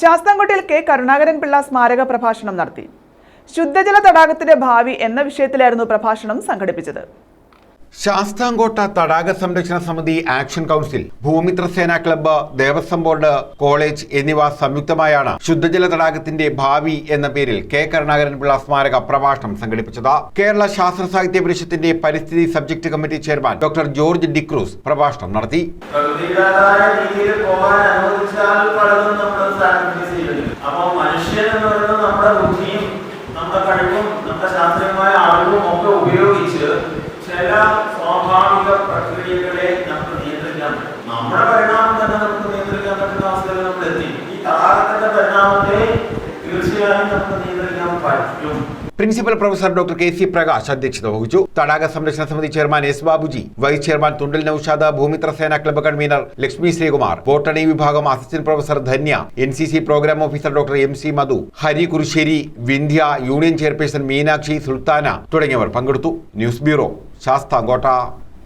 ശാസ്താംകോട്ടയിൽ K. Karunakaran Pillai സ്മാരക പ്രഭാഷണം നടത്തി. ശുദ്ധജല തടാകത്തിന്റെ ഭാവി എന്ന വിഷയത്തിലായിരുന്നു പ്രഭാഷണം സംഘടിപ്പിച്ചത്. ശാസ്താംകോട്ട തടാക സംരക്ഷണ സമിതി ആക്ഷൻ കൗൺസിൽ ഭൂമിത്ര സേനാ ക്ലബ്ബ് ദേവസ്വം ബോർഡ് കോളേജ് എന്നിവ സംയുക്തമായാണ് ശുദ്ധജല തടാകത്തിന്റെ ഭാവി എന്ന പേരിൽ കെ. കരുണാകരൻ പിള്ള സ്മാരക പ്രഭാഷണം സംഘടിപ്പിച്ചത്. കേരള ശാസ്ത്ര സാഹിത്യ പരിഷത്തിന്റെ പരിസ്ഥിതി subject committee chairman doctor George D'Cruz പ്രഭാഷണം നടത്തി. രീതിയിൽ പോകാൻ നമ്മൾ ചെയ്തത് ചെയ്യുന്നു അപ്പൊ മനുഷ്യൻ എന്ന് പറയുന്നത് നമ്മുടെ ബുദ്ധിയും നമ്മുടെ കഴിവും നമ്മുടെ ശാസ്ത്രീയമായ അറിവും ഒക്കെ ഉപയോഗിച്ച് ചില സ്വാഭാവിക പ്രക്രിയകളെ നമുക്ക് നിയന്ത്രിക്കാൻ പറ്റും. നമ്മുടെ പരിണാമം തന്നെ നമുക്ക് നിയന്ത്രിക്കാൻ പറ്റുന്ന അവസ്ഥയിൽ നമ്മൾ എത്തി. Principal professor doctor K C Prakash അധ്യക്ഷത വഹിച്ചു. തടാക സംരക്ഷണ സമിതി chairman S Babuji vice chairman Thundal Naushad Bhoomithra Sena club convener Lakshmi Sreekumar botany വിഭാഗം assistant professor Dhanya N C C programme officer doctor M C Madhu Hari Kurusseri Vindhya union chairperson Meenakshi Sultana തുടങ്ങിയവർ പങ്കെടുത്തു. News bureau Sasthamkotta.